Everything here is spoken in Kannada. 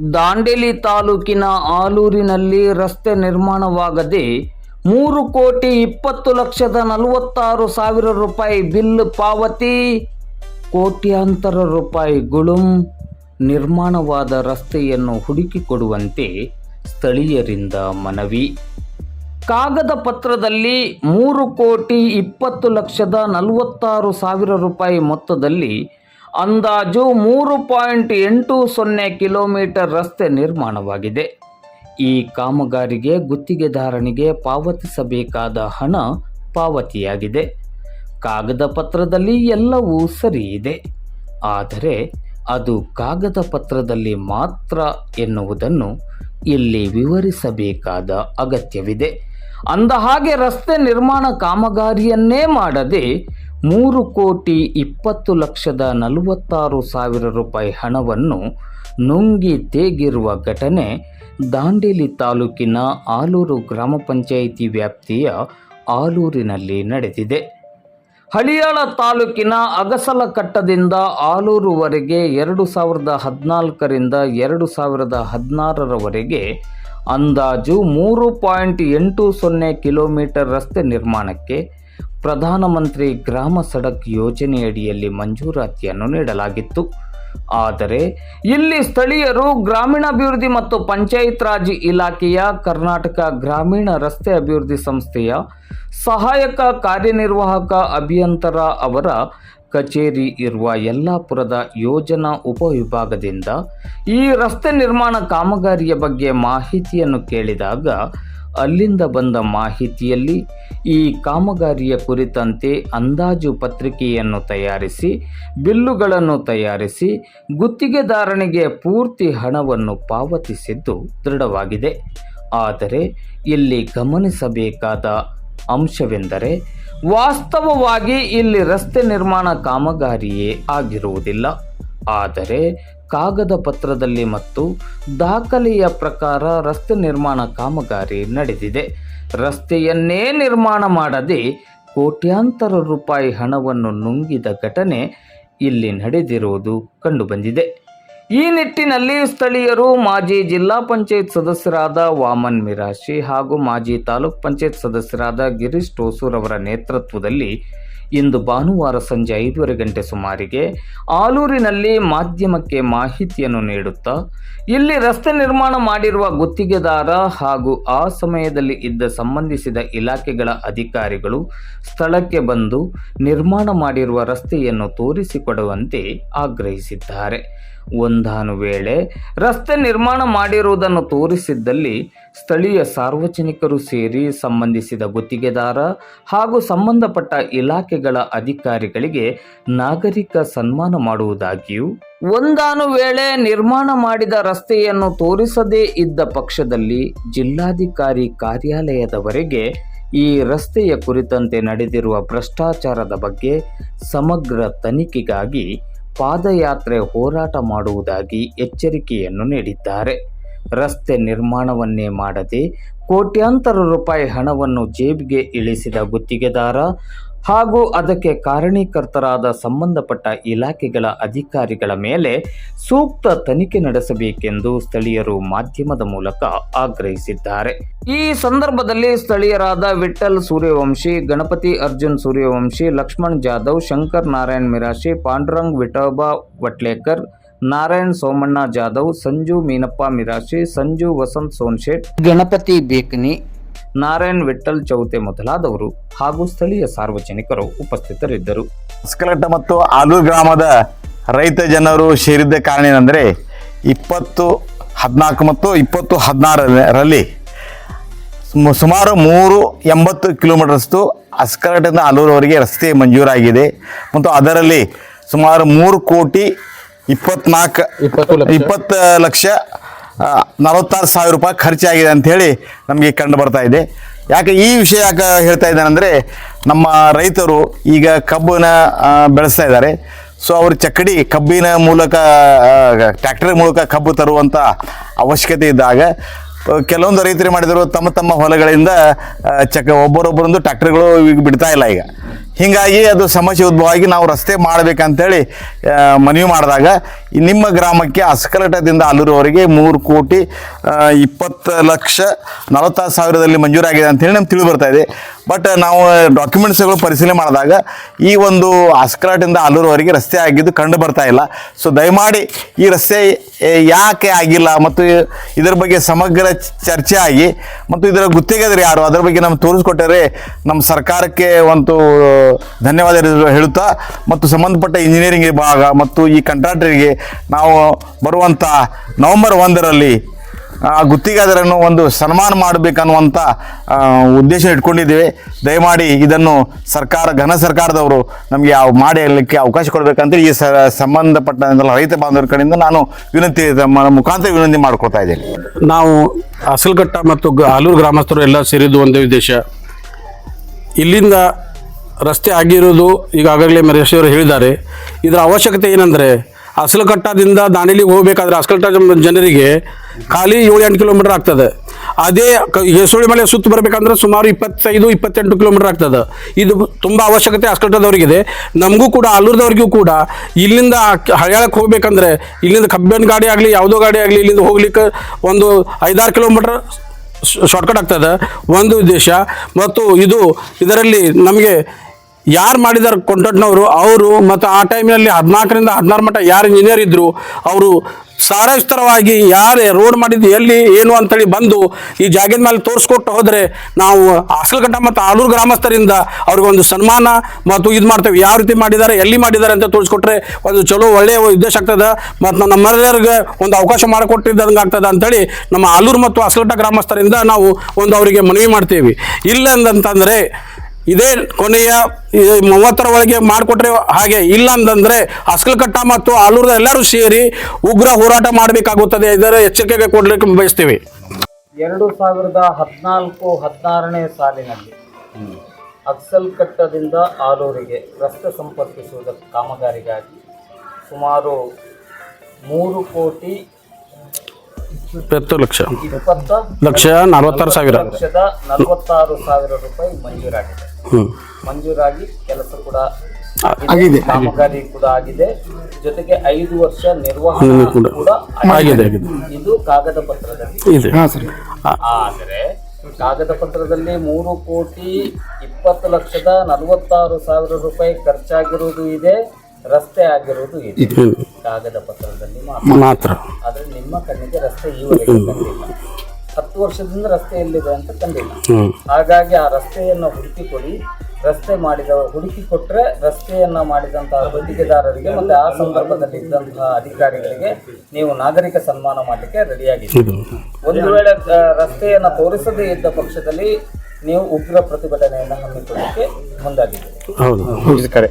ದಾಂಡೇಲಿ ತಾಲೂಕಿನ ಆಲೂರಿನಲ್ಲಿ ರಸ್ತೆ ನಿರ್ಮಾಣವಾಗದೆ ಮೂರು ಕೋಟಿ ಇಪ್ಪತ್ತು ಲಕ್ಷದ ನಲವತ್ತಾರು ಸಾವಿರ ರೂಪಾಯಿ ಬಿಲ್ ಪಾವತಿ, ಕೋಟ್ಯಾಂತರ ರೂಪಾಯಿ ಗುಳುಂ ನಿರ್ಮಾಣವಾದ ರಸ್ತೆಯನ್ನು ಹುಡುಕಿಕೊಡುವಂತೆ ಸ್ಥಳೀಯರಿಂದ ಮನವಿ. ಕಾಗದ ಪತ್ರದಲ್ಲಿ ಮೂರು ಕೋಟಿ ಇಪ್ಪತ್ತು ಲಕ್ಷದ ನಲವತ್ತಾರು ಸಾವಿರ ರೂಪಾಯಿ ಮೊತ್ತದಲ್ಲಿ ಅಂದಾಜು ಮೂರು ಪಾಯಿಂಟ್ ಎಂಟು ಸೊನ್ನೆ ಕಿಲೋಮೀಟರ್ ರಸ್ತೆ ನಿರ್ಮಾಣವಾಗಿದೆ. ಈ ಕಾಮಗಾರಿಗೆ ಗುತ್ತಿಗೆದಾರನಿಗೆ ಪಾವತಿಸಬೇಕಾದ ಹಣ ಪಾವತಿಯಾಗಿದೆ. ಕಾಗದ ಪತ್ರದಲ್ಲಿ ಎಲ್ಲವೂ ಸರಿ ಇದೆ. ಆದರೆ ಅದು ಕಾಗದ ಪತ್ರದಲ್ಲಿ ಮಾತ್ರ ಎನ್ನುವುದನ್ನು ಇಲ್ಲಿ ವಿವರಿಸಬೇಕಾದ ಅಗತ್ಯವಿದೆ. ಅಂದಹಾಗೆ ರಸ್ತೆ ನಿರ್ಮಾಣ ಕಾಮಗಾರಿಯನ್ನೇ ಮಾಡದೆ ಮೂರು ಕೋಟಿ ಇಪ್ಪತ್ತು ಲಕ್ಷದ ನಲವತ್ತಾರು ಸಾವಿರ ರೂಪಾಯಿ ಹಣವನ್ನು ನುಂಗಿ ತೇಗಿರುವ ಘಟನೆ ದಾಂಡೇಲಿ ತಾಲೂಕಿನ ಆಲೂರು ಗ್ರಾಮ ಪಂಚಾಯಿತಿ ವ್ಯಾಪ್ತಿಯ ಆಲೂರಿನಲ್ಲಿ ನಡೆದಿದೆ. ಹಳಿಯಾಳ ತಾಲೂಕಿನ ಅಗಸಲಕಟ್ಟದಿಂದ ಆಲೂರುವರೆಗೆ ಎರಡು ಸಾವಿರದ ಹದಿನಾಲ್ಕರಿಂದ ಎರಡು ಸಾವಿರದ ಹದಿನಾರರವರೆಗೆ ಅಂದಾಜು ಮೂರು ಪಾಯಿಂಟ್ ಎಂಟು ಸೊನ್ನೆ ಕಿಲೋಮೀಟರ್ ರಸ್ತೆ ನಿರ್ಮಾಣಕ್ಕೆ ಪ್ರಧಾನಮಂತ್ರಿ ಗ್ರಾಮ ಸಡಕ್ ಯೋಜನೆಯಡಿಯಲ್ಲಿ ಮಂಜೂರಾತಿಯನ್ನು ನೀಡಲಾಗಿತ್ತು. ಆದರೆ, ಇಲ್ಲಿ ಸ್ಥಳೀಯರು ಗ್ರಾಮೀಣಾಭಿವೃದ್ಧಿ ಮತ್ತು ಪಂಚಾಯತ್ ರಾಜ್ ಇಲಾಖೆಯ ಕರ್ನಾಟಕ ಗ್ರಾಮೀಣ ರಸ್ತೆ ಅಭಿವೃದ್ಧಿ ಸಂಸ್ಥೆಯ ಸಹಾಯಕ ಕಾರ್ಯನಿರ್ವಾಹಕ ಅಭಿಯಂತರ ಅವರ ಕಚೇರಿ ಇರುವ ಯಲ್ಲಾಪುರದ ಯೋಜನಾ ಉಪವಿಭಾಗದಿಂದ ಈ ರಸ್ತೆ ನಿರ್ಮಾಣ ಕಾಮಗಾರಿಯ ಬಗ್ಗೆ ಮಾಹಿತಿಯನ್ನು ಕೇಳಿದಾಗ ಅಲ್ಲಿಂದ ಬಂದ ಮಾಹಿತಿಯಲ್ಲಿ ಈ ಕಾಮಗಾರಿಯ ಕುರಿತಂತೆ ಅಂದಾಜು ಪತ್ರಿಕೆಯನ್ನು ತಯಾರಿಸಿ, ಬಿಲ್ಲುಗಳನ್ನು ತಯಾರಿಸಿ ಗುತ್ತಿಗೆದಾರನಿಗೆ ಪೂರ್ತಿ ಹಣವನ್ನು ಪಾವತಿಸಿದ್ದು ದೃಢವಾಗಿದೆ. ಆದರೆ ಇಲ್ಲಿ ಗಮನಿಸಬೇಕಾದ ಅಂಶವೆಂದರೆ, ವಾಸ್ತವವಾಗಿ ಇಲ್ಲಿ ರಸ್ತೆ ನಿರ್ಮಾಣ ಕಾಮಗಾರಿಯೇ ಆಗಿರುವುದಿಲ್ಲ. ಆದರೆ ಕಾಗದ ಪತ್ರದಲ್ಲಿ ಮತ್ತು ದಾಖಲೆಯ ಪ್ರಕಾರ ರಸ್ತೆ ನಿರ್ಮಾಣ ಕಾಮಗಾರಿ ನಡೆದಿದೆ. ರಸ್ತೆಯನ್ನೇ ನಿರ್ಮಾಣ ಮಾಡದೆ ಕೋಟ್ಯಾಂತರ ರೂಪಾಯಿ ಹಣವನ್ನು ನುಂಗಿದ ಘಟನೆ ಇಲ್ಲಿ ನಡೆದಿರುವುದು ಕಂಡುಬಂದಿದೆ. ಈ ನಿಟ್ಟಿನಲ್ಲಿ ಸ್ಥಳೀಯರು ಮಾಜಿ ಜಿಲ್ಲಾ ಪಂಚಾಯತ್ ಸದಸ್ಯರಾದ ವಾಮನ್ ಮಿರಾಶಿ ಹಾಗೂ ಮಾಜಿ ತಾಲೂಕ್ ಪಂಚಾಯತ್ ಸದಸ್ಯರಾದ ಗಿರೀಶ್ ಟೋಸೂರ್ ಅವರ ನೇತೃತ್ವದಲ್ಲಿ ಇಂದು ಭಾನುವಾರ ಸಂಜೆ ಐದೂವರೆ ಗಂಟೆ ಸುಮಾರಿಗೆ ಆಲೂರಿನಲ್ಲಿ ಮಾಧ್ಯಮಕ್ಕೆ ಮಾಹಿತಿಯನ್ನು ನೀಡುತ್ತಾ, ಇಲ್ಲಿ ರಸ್ತೆ ನಿರ್ಮಾಣ ಮಾಡಿರುವ ಗುತ್ತಿಗೆದಾರ ಹಾಗೂ ಆ ಸಮಯದಲ್ಲಿ ಇದ್ದ ಸಂಬಂಧಿಸಿದ ಇಲಾಖೆಗಳ ಅಧಿಕಾರಿಗಳು ಸ್ಥಳಕ್ಕೆ ಬಂದು ನಿರ್ಮಾಣ ಮಾಡಿರುವ ರಸ್ತೆಯನ್ನು ತೋರಿಸಿಕೊಡುವಂತೆ ಆಗ್ರಹಿಸಿದ್ದಾರೆ. ಒಂದಾನು ವೇಳೆ ರಸ್ತೆ ನಿರ್ಮಾಣ ಮಾಡಿರುವುದನ್ನು ತೋರಿಸಿದ್ದಲ್ಲಿ ಸ್ಥಳೀಯ ಸಾರ್ವಜನಿಕರು ಸೇರಿ ಸಂಬಂಧಿಸಿದ ಗುತ್ತಿಗೆದಾರ ಹಾಗೂ ಸಂಬಂಧಪಟ್ಟ ಇಲಾಖೆಗಳ ಅಧಿಕಾರಿಗಳಿಗೆ ನಾಗರಿಕ ಸನ್ಮಾನ ಮಾಡುವುದಾಗಿಯೂ ಒಂದಾನು ವೇಳೆ ನಿರ್ಮಾಣ ಮಾಡಿದ ರಸ್ತೆಯನ್ನು ತೋರಿಸದೇ ಇದ್ದ ಪಕ್ಷದಲ್ಲಿ ಜಿಲ್ಲಾಧಿಕಾರಿ ಕಾರ್ಯಾಲಯದವರೆಗೆ ಈ ರಸ್ತೆಯ ಕುರಿತಂತೆ ನಡೆದಿರುವ ಭ್ರಷ್ಟಾಚಾರದ ಬಗ್ಗೆ ಸಮಗ್ರ ತನಿಖೆಗಾಗಿ ಪಾದಯಾತ್ರೆ ಹೋರಾಟ ಮಾಡುವುದಾಗಿ ಎಚ್ಚರಿಕೆಯನ್ನು ನೀಡಿದ್ದಾರೆ. ರಸ್ತೆ ನಿರ್ಮಾಣವನ್ನೇ ಮಾಡದೆ ಕೋಟ್ಯಾಂತರ ರೂಪಾಯಿ ಹಣವನ್ನು ಜೇಬಿಗೆ ಇಳಿಸಿದ ಗುತ್ತಿಗೆದಾರ ಹಾಗೂ ಅದಕ್ಕೆ ಕಾರಣೀಕರ್ತರಾದ ಸಂಬಂಧಪಟ್ಟ ಇಲಾಖೆಗಳ ಅಧಿಕಾರಿಗಳ ಮೇಲೆ ಸೂಕ್ತ ತನಿಖೆ ನಡೆಸಬೇಕೆಂದು ಸ್ಥಳೀಯರು ಮಾಧ್ಯಮದ ಮೂಲಕ ಆಗ್ರಹಿಸಿದ್ದಾರೆ. ಈ ಸಂದರ್ಭದಲ್ಲಿ ಸ್ಥಳೀಯರಾದ ವಿಠಲ್ ಸೂರ್ಯವಂಶಿ, ಗಣಪತಿ ಅರ್ಜುನ್ ಸೂರ್ಯವಂಶಿ, ಲಕ್ಷ್ಮಣ್ ಜಾಧವ್, ಶಂಕರ್ ನಾರಾಯಣ್ ಮಿರಾಶಿ, ಪಾಂಡುರಂಗ್ ವಿಠೋಬಾ ವಟ್ಲೇಕರ್, ನಾರಾಯಣ್ ಸೋಮಣ್ಣ ಜಾಧವ್, ಸಂಜು ಮೀನಪ್ಪ ಮಿರಾಶಿ, ಸಂಜು ವಸಂತ್ ಸೋನ್ಶೆಟ್, ಗಣಪತಿ ಬೇಕನಿ ನಾರಾಯಣ್ ವಿಠಲ್ ಚೌತೆ ಮೊದಲಾದವರು ಹಾಗೂ ಸ್ಥಳೀಯ ಸಾರ್ವಜನಿಕರು ಉಪಸ್ಥಿತರಿದ್ದರು. ಹೊಸಕಲಟ್ಟ ಮತ್ತು ಆಲೂರು ಗ್ರಾಮದ ರೈತ ಜನರು ಸೇರಿದ್ದ ಕಾರಣ ಏನಂದರೆ ಇಪ್ಪತ್ತು ಹದಿನಾಲ್ಕು ಮತ್ತು ಇಪ್ಪತ್ತು ಹದಿನಾರರಲ್ಲಿ ಸುಮ- ಸುಮಾರು ಮೂರು ಎಂಬತ್ತು ಕಿಲೋಮೀಟರ್ಸ್ತು ಅಸ್ಕಲಟದಿಂದ ಆಲೂರವರೆಗೆ ರಸ್ತೆ ಮಂಜೂರಾಗಿದೆ ಮತ್ತು ಅದರಲ್ಲಿ ಸುಮಾರು ಮೂರು ಕೋಟಿ ಇಪ್ಪತ್ನಾಲ್ಕು ಇಪ್ಪತ್ತು ಲಕ್ಷ ನಲವತ್ತಾರು ಸಾವಿರ ರೂಪಾಯಿ ಖರ್ಚಾಗಿದೆ ಅಂಥೇಳಿ ನಮಗೆ ಕಂಡು ಬರ್ತಾ ಇದೆ. ಯಾಕೆ ಈ ವಿಷಯ ಯಾಕೆ ಹೇಳ್ತಾ ಇದ್ದಾನೆ ಅಂದರೆ ನಮ್ಮ ರೈತರು ಈಗ ಕಬ್ಬನ್ನ ಬೆಳೆಸ್ತಾ ಇದ್ದಾರೆ. ಸೊ ಅವರು ಚಕ್ಕಡಿ ಕಬ್ಬಿನ ಮೂಲಕ ಟ್ರ್ಯಾಕ್ಟರ್ ಮೂಲಕ ಕಬ್ಬು ತರುವಂಥ ಅವಶ್ಯಕತೆ ಇದ್ದಾಗ ಕೆಲವೊಂದು ರೈತರು ಮಾಡಿದರು ತಮ್ಮ ತಮ್ಮ ಹೊಲಗಳಿಂದ ಚಕ್ಕ ಚಕ ಒಬ್ಬರೊಬ್ಬರೊಂದು ಟ್ರ್ಯಾಕ್ಟರ್ಗಳು ಈಗ ಬಿಡ್ತಾ ಇಲ್ಲ ಈಗ. ಹೀಗಾಗಿ ಅದು ಸಮಸ್ಯೆ ಉದ್ಭವ ಆಗಿ ನಾವು ರಸ್ತೆ ಮಾಡಬೇಕಂತೇಳಿ ಮನವಿ ಮಾಡಿದಾಗ ನಿಮ್ಮ ಗ್ರಾಮಕ್ಕೆ ಅಸ್ಕಲಟದಿಂದ ಅಲ್ಲಿರುವವರಿಗೆ ಮೂರು ಕೋಟಿ ಇಪ್ಪತ್ತು ಲಕ್ಷ ನಲವತ್ತಾರು ಸಾವಿರದಲ್ಲಿ ಮಂಜೂರಾಗಿದೆ ಅಂತೇಳಿ ನಮ್ಗೆ ತಿಳಿದು ಬರ್ತಾ ಇದೆ. ಬಟ್ ನಾವು ಡಾಕ್ಯುಮೆಂಟ್ಸ್ಗಳು ಪರಿಶೀಲನೆ ಮಾಡಿದಾಗ ಈ ಒಂದು ಅಸ್ಕಲಟಿಂದ ಅಲ್ಲೂರವರೆಗೆ ರಸ್ತೆ ಆಗಿದ್ದು ಕಂಡು ಬರ್ತಾ ಇಲ್ಲ. ಸೊ ದಯಮಾಡಿ ಈ ರಸ್ತೆ ಯಾಕೆ ಆಗಿಲ್ಲ ಮತ್ತು ಇದರ ಬಗ್ಗೆ ಸಮಗ್ರ ಚರ್ಚೆ ಆಗಿ ಮತ್ತು ಇದರ ಗುತ್ತಿಗೆದಾರರು ಯಾರು ಅದರ ಬಗ್ಗೆ ನಮ್ಗೆ ತೋರಿಸ್ಕೊಟ್ಟರೆ ನಮ್ಮ ಸರ್ಕಾರಕ್ಕೆ ಒಂದು ಧನ್ಯವಾದ ಹೇಳುತ್ತಾ ಮತ್ತು ಸಂಬಂಧಪಟ್ಟ ಇಂಜಿನಿಯರಿಂಗ್ ವಿಭಾಗ ಮತ್ತು ಈ ಕಂಟ್ರಾಕ್ಟರಿಗೆ ನಾವು ಬರುವಂಥ ನವೆಂಬರ್ ಒಂದರಲ್ಲಿ ಆ ಗುತ್ತಿಗೆದಾರನ್ನು ಒಂದು ಸನ್ಮಾನ ಮಾಡಬೇಕನ್ನುವಂಥ ಉದ್ದೇಶ ಇಟ್ಕೊಂಡಿದ್ದೀವಿ. ದಯಮಾಡಿ ಇದನ್ನು ಸರ್ಕಾರ, ಘನ ಸರ್ಕಾರದವರು ನಮಗೆ ಮಾಡಿ ಹೇಳಲಿಕ್ಕೆ ಅವಕಾಶ ಕೊಡಬೇಕಂತ ಈ ಸ ಸಂಬಂಧಪಟ್ಟ ರೈತ ಬಾಂಧವರ ಕಡೆಯಿಂದ ನಾನು ವಿನಂತಿ ಮುಖಾಂತರ ವಿನಂತಿ ಮಾಡ್ಕೊಳ್ತಾ ಇದ್ದೇನೆ. ನಾವು ಅಸಲ್ಘಟ್ಟ ಮತ್ತು ಆಲೂರು ಗ್ರಾಮಸ್ಥರು ಎಲ್ಲ ಸೇರಿದ್ದು ಒಂದೇ ಉದ್ದೇಶ. ಇಲ್ಲಿಂದ ರಸ್ತೆ ಆಗಿರೋದು ಈಗಾಗಲೇ ಮರೇಶ್ವರು ಹೇಳಿದ್ದಾರೆ. ಇದರ ಅವಶ್ಯಕತೆ ಏನಂದರೆ ಅಸಲಘಟ್ಟದಿಂದ ದಾಂಡೇಲಿಗೆ ಹೋಗಬೇಕಾದ್ರೆ ಅಸಲಘಟ್ಟ ಜನ- ಜನರಿಗೆ ಖಾಲಿ ಏಳು ಎಂಟು ಕಿಲೋಮೀಟರ್ ಆಗ್ತದೆ. ಅದೇ ಹೇಸುಳಿ ಮಲೆ ಸುತ್ತ ಬರಬೇಕಂದ್ರೆ ಸುಮಾರು ಇಪ್ಪತ್ತೈದು, ಇಪ್ಪತ್ತೆಂಟು ಕಿಲೋಮೀಟರ್ ಆಗ್ತದೆ. ಇದು ತುಂಬ ಅವಶ್ಯಕತೆ ಅಸ್ಕಲ್ಟದವರಿಗಿದೆ ನಮಗೂ ಕೂಡ ಆಲೂರ್ದವ್ರಿಗೂ ಕೂಡ ಇಲ್ಲಿಂದ ಹಳ್ಯಾಳಕ್ಕೆ ಹೋಗ್ಬೇಕಂದ್ರೆ ಇಲ್ಲಿಂದ ಕಬ್ಬನ್ ಗಾಡಿ ಆಗಲಿ, ಯಾವುದೋ ಗಾಡಿ ಆಗಲಿ ಇಲ್ಲಿಂದ ಹೋಗ್ಲಿಕ್ಕೆ ಒಂದು ಐದಾರು ಕಿಲೋಮೀಟರ್ ಶಾರ್ಟ್ಕಟ್ ಆಗ್ತದೆ. ಒಂದು ಉದ್ದೇಶ. ಮತ್ತು ಇದು ಇದರಲ್ಲಿ ನಮಗೆ ಯಾರು ಮಾಡಿದಾರೆ ಕೊಂಟಟ್ನವರು ಅವರು ಮತ್ತು ಆ ಟೈಮ್ನಲ್ಲಿ ಹದಿನಾಲ್ಕರಿಂದ ಹದಿನಾರು ಮಟ್ಟ ಯಾರು ಇಂಜಿನಿಯರ್ ಇದ್ದರು ಅವರು ಸಾರಸ್ತರವಾಗಿ ಯಾರು ರೋಡ್ ಮಾಡಿದ್ದು ಎಲ್ಲಿ, ಏನು ಅಂತೇಳಿ ಬಂದು ಈ ಜಾಗದ ಮೇಲೆ ತೋರಿಸ್ಕೊಟ್ಟು ಹೋದರೆ ನಾವು ಹಾಸಲಘಟ್ಟ ಮತ್ತು ಆಲೂರು ಗ್ರಾಮಸ್ಥರಿಂದ ಅವ್ರಿಗೊಂದು ಸನ್ಮಾನ ಮತ್ತು ಇದು ಮಾಡ್ತೇವೆ. ಯಾವ ರೀತಿ ಮಾಡಿದ್ದಾರೆ, ಎಲ್ಲಿ ಮಾಡಿದ್ದಾರೆ ಅಂತ ತೋರಿಸ್ಕೊಟ್ರೆ ಒಂದು ಚಲೋ ಒಳ್ಳೆಯ ಉದ್ದೇಶ ಆಗ್ತದೆ. ಮತ್ತು ನಮ್ಮೆಲ್ಲರಿಗೆ ಒಂದು ಅವಕಾಶ ಮಾಡಿಕೊಟ್ಟಿದ್ದಂಗೆ ಆಗ್ತದೆ ಅಂತೇಳಿ ನಮ್ಮ ಆಲೂರು ಮತ್ತು ಹಾಸಲಘಟ್ಟ ಗ್ರಾಮಸ್ಥರಿಂದ ನಾವು ಒಂದು ಅವರಿಗೆ ಮನವಿ ಮಾಡ್ತೀವಿ. ಇಲ್ಲ ಅಂತಂದರೆ ಇದೇ ಕೊನೆಯ ಮೂವತ್ತರ ಒಳಗೆ ಮಾಡಿಕೊಟ್ರೆ ಹಾಗೆ ಇಲ್ಲ ಅಸ್ಕಲ್ಕಟ್ಟ ಮತ್ತು ಆಲೂರದ ಎಲ್ಲರೂ ಸೇರಿ ಉಗ್ರ ಹೋರಾಟ ಮಾಡಬೇಕಾಗುತ್ತದೆ. ಇದರ ಎಚ್ಚರಿಕೆಗೆ ಕೊಡಲಿಕ್ಕೆ ಬಯಸ್ತೀವಿ. ಎರಡು ಸಾವಿರದ ಹದಿನಾಲ್ಕು ಹದಿನಾರನೇ ಸಾಲಿನಲ್ಲಿ ಅಕ್ಸಲ್ಕಟ್ಟದಿಂದ ಆಲೂರಿಗೆ ರಸ್ತೆ ಸಂಪರ್ಕಿಸುವುದರ ಕಾಮಗಾರಿಗಾಗಿ ಸುಮಾರು ಮೂರು ಕೋಟಿ ಇಪ್ಪತ್ತು ಲಕ್ಷ. ಇಪ್ಪತ್ತು? ಲಕ್ಷ ನಲವತ್ತಾರು ಸಾವಿರ. ಲಕ್ಷದ ನಲವತ್ತಾರು ಸಾವಿರ ರೂಪಾಯಿ ಮಂಜೂರಾಗಿದೆ. ಮಂಜೂರಾಗಿ ಕೆಲಸ ಕೂಡ ಆಗಿದೆ ಕಾಮಗಾರಿ ಕೂಡ ಆಗಿದೆ. ಜೊತೆಗೆ ಐದು ವರ್ಷ ನಿರ್ವಹಣೆ ಕೂಡ. ಕೂಡ ಆಗಿದೆ. ಇದು ಕಾಗದ ಪತ್ರದಲ್ಲಿ. ಇದೆ. ಆದರೆ ಕಾಗದ ಪತ್ರದಲ್ಲಿ ಮೂರು ಕೋಟಿ ಇಪ್ಪತ್ತು ಲಕ್ಷದ ನಲವತ್ತಾರು ಸಾವಿರ ರೂಪಾಯಿ ಖರ್ಚಾಗಿರುವುದು ಇದೆ ರಸ್ತೆ ಆಗಿರುವುದು ಇದೆ. ಕಾಗದ ಪತ್ರದಲ್ಲಿ ಮಾತ್ರ. ಆದರೆ ನಿಮ್ಮ ಕಣ್ಣಿಗೆ ರಸ್ತೆ ಈವರೆಗೆ ಕಂಡಿಲ್ಲ ಹತ್ತು ವರ್ಷದಿಂದ ರಸ್ತೆ ಎಲ್ಲಿದೆ ಅಂತ ಕಂಡಿಲ್ಲ. ಹಾಗಾಗಿ ಆ ರಸ್ತೆಯನ್ನು ಹುಡುಕಿ ಕೊಡಿ ರಸ್ತೆ ಮಾಡಿದ ಹುಡುಕಿ ಕೊಟ್ಟರೆ ರಸ್ತೆಯನ್ನ ಮಾಡಿದಂತಹ ಗುತ್ತಿಗೆದಾರರಿಗೆ ಮತ್ತೆ ಆ ಸಂದರ್ಭದಲ್ಲಿ ಇದ್ದಂತಹ ಅಧಿಕಾರಿಗಳಿಗೆ ನೀವು ನಾಗರಿಕ ಸನ್ಮಾನ ಮಾಡಲಿಕ್ಕೆ ರೆಡಿಯಾಗಿದ್ದೀರಿ. ಒಂದು ವೇಳೆ ರಸ್ತೆಯನ್ನ ತೋರಿಸದೇ ಇದ್ದ ಪಕ್ಷದಲ್ಲಿ ನೀವು ಉಗ್ರ ಪ್ರತಿಭಟನೆಯನ್ನು ಹಮ್ಮಿಕೊಳ್ಳಲಿಕ್ಕೆ ಮುಂದಾಗಿದ್ದೀರಿ.